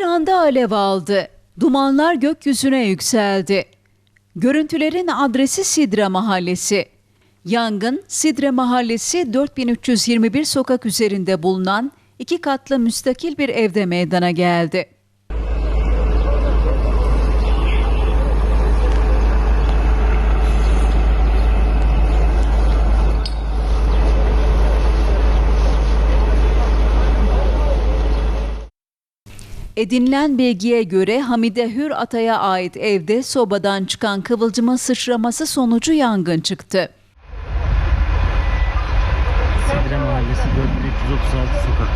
anda alev aldı. Dumanlar gökyüzüne yükseldi. Görüntülerin adresi Sidre Mahallesi. Yangın Sidre Mahallesi 4321 sokak üzerinde bulunan iki katlı müstakil bir evde meydana geldi. Edinilen bilgiye göre Hamide Hür Atay'a ait evde sobadan çıkan kıvılcımın sıçraması sonucu yangın çıktı. Sidre Mahallesi 4336 sokak.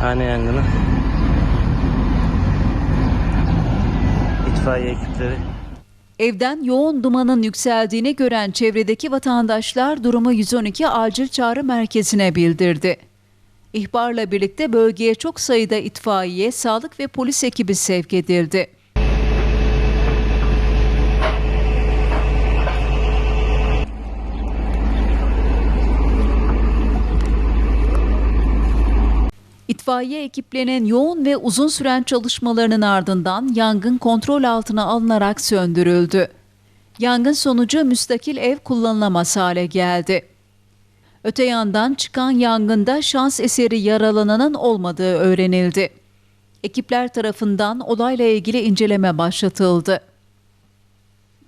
Hane yangını. İtfaiye ekipleri Evden yoğun dumanın yükseldiğini gören çevredeki vatandaşlar durumu 112 acil çağrı merkezine bildirdi. İhbarla birlikte bölgeye çok sayıda itfaiye, sağlık ve polis ekibi sevk edildi. İtfaiye ekiplerinin yoğun ve uzun süren çalışmalarının ardından yangın kontrol altına alınarak söndürüldü. Yangın sonucu müstakil ev kullanılamaz hale geldi. Öte yandan çıkan yangında şans eseri yaralananın olmadığı öğrenildi. Ekipler tarafından olayla ilgili inceleme başlatıldı.